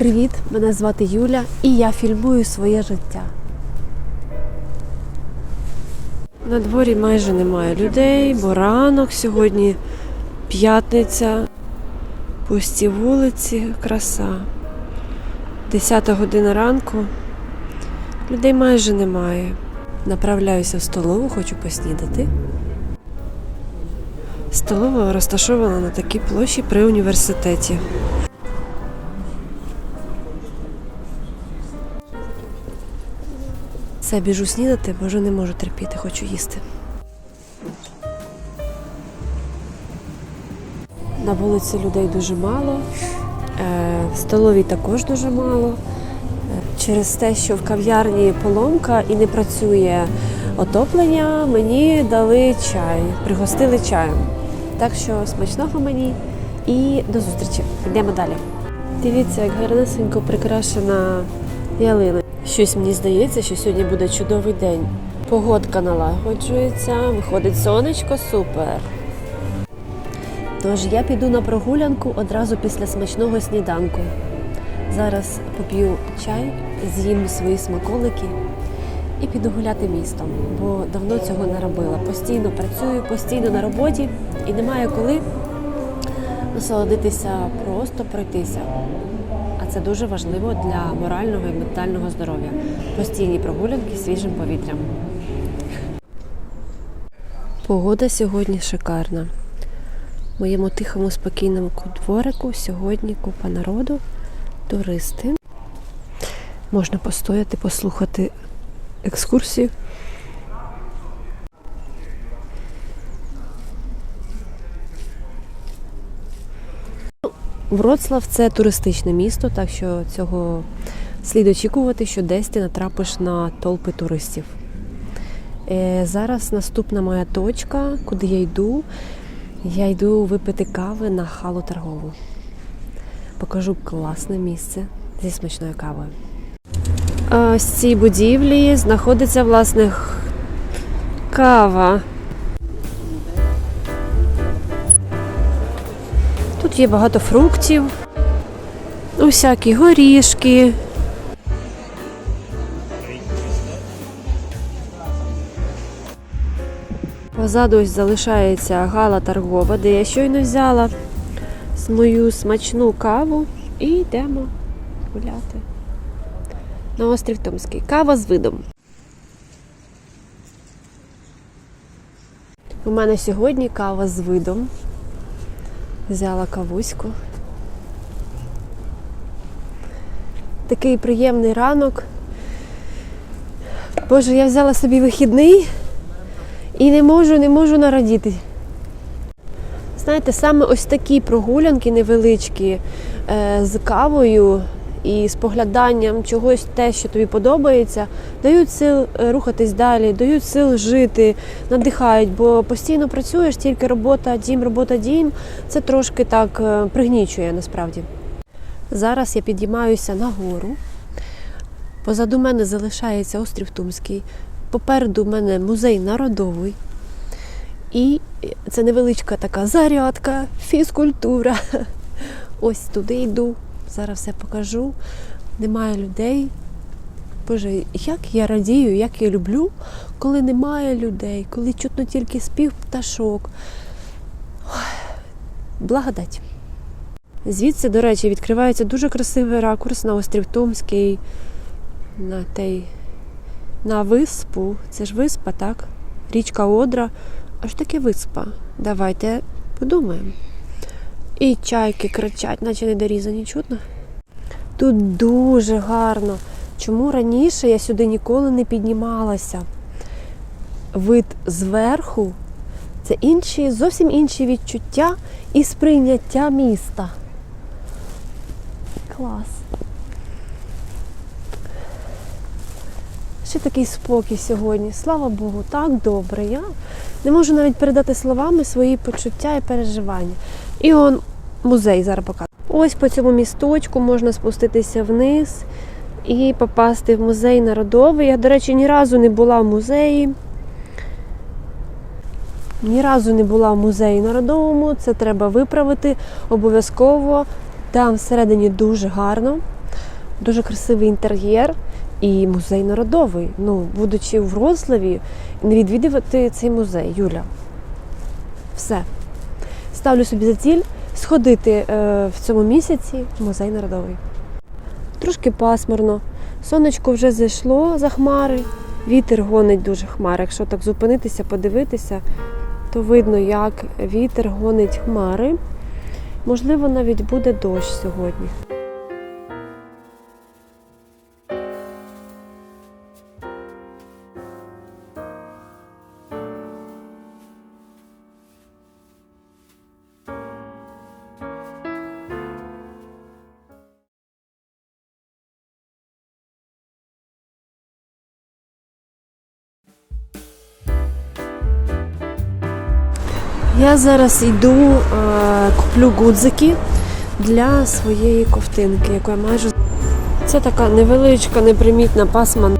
Привіт! Мене звати Юля і я фільмую своє життя. На дворі майже немає людей, бо ранок сьогодні п'ятниця, пусті вулиці, краса. Десята година ранку. Людей майже немає. Направляюся в столову, хочу поснідати. Столова розташована на такій площі при університеті. Все, біжу снідати, бо вже не можу терпіти, хочу їсти. На вулиці людей дуже мало, е, в столовій також дуже мало. Е, Через те, що в кав'ярні поломка і не працює отоплення, мені дали чай, пригостили чаєм. Так що смачного мені і до зустрічі. Йдемо далі. Дивіться, як гарнесенько прикрашена ялина. Щось мені здається, що сьогодні буде чудовий день. Погодка налагоджується, виходить сонечко, супер. Тож я піду на прогулянку одразу після смачного сніданку. Зараз поп'ю чай, з'їм свої смаколики і піду гуляти містом, бо давно цього не робила. Постійно працюю, постійно на роботі і немає коли насолодитися, просто пройтися. Це дуже важливо для морального і ментального здоров'я. Постійні прогулянки свіжим повітрям. Погода сьогодні шикарна. В моєму тихому спокійному дворику сьогодні купа народу, туристи. Можна постояти, послухати екскурсію. Вроцлав це туристичне місто, так що цього слід очікувати, що десь ти натрапиш на толпи туристів. Е, Зараз наступна моя точка, куди я йду. Я йду випити кави на халу торгову. Покажу класне місце зі смачною кавою. Ось цій будівлі знаходиться власне кава. Тут є багато фруктів, усякі горішки. Позаду ось залишається гала торгова, де я щойно взяла мою смачну каву і йдемо гуляти. На острів Томський. Кава з видом. У мене сьогодні кава з видом. Взяла кавуську. Такий приємний ранок. Боже, я взяла собі вихідний і не можу, не можу нарадіти. Знаєте, саме ось такі прогулянки невеличкі е, з кавою і з погляданням чогось те, що тобі подобається, дають сил е, рухатись далі, дають сил жити, надихають, бо постійно працюєш, тільки робота, дім, робота, дім. Це трошки так е, пригнічує насправді. Зараз я підіймаюся на гору. Позаду мене залишається острів Тумський. Попереду мене музей народовий. І це невеличка така зарядка, фізкультура. Ось туди йду. Зараз все покажу. Немає людей. Боже, як я радію, як я люблю, коли немає людей, коли чутно тільки спів пташок. Благодать. Звідси, до речі, відкривається дуже красивий ракурс на острів Томський, на той, на виспу. Це ж виспа, так? Річка Одра. Аж таке виспа. Давайте подумаємо. І чайки кричать, наче не дорізані, чутно. Тут дуже гарно. Чому раніше я сюди ніколи не піднімалася? Вид зверху це інші, зовсім інші відчуття і сприйняття міста. Клас. Ще такий спокій сьогодні. Слава Богу, так добре. Я не можу навіть передати словами свої почуття і переживання. І он музей зараз покажу. Ось по цьому місточку можна спуститися вниз і попасти в музей народовий. Я, до речі, ні разу не була в музеї. Ні разу не була в музеї народовому, це треба виправити обов'язково. Там всередині дуже гарно. дуже красивий інтер'єр і музей народовий. Ну, будучи в Вроцлаві, не відвідувати цей музей, Юля. Все. Ставлю собі за ціль сходити е, в цьому місяці в музей народовий. Трошки пасмурно. Сонечко вже зайшло за хмари, вітер гонить дуже хмари. Якщо так зупинитися, подивитися, то видно, як вітер гонить хмари. Можливо, навіть буде дощ сьогодні. Я зараз йду, е, куплю гудзики для своєї ковтинки, яку я майже. Це така невеличка, непримітна пасма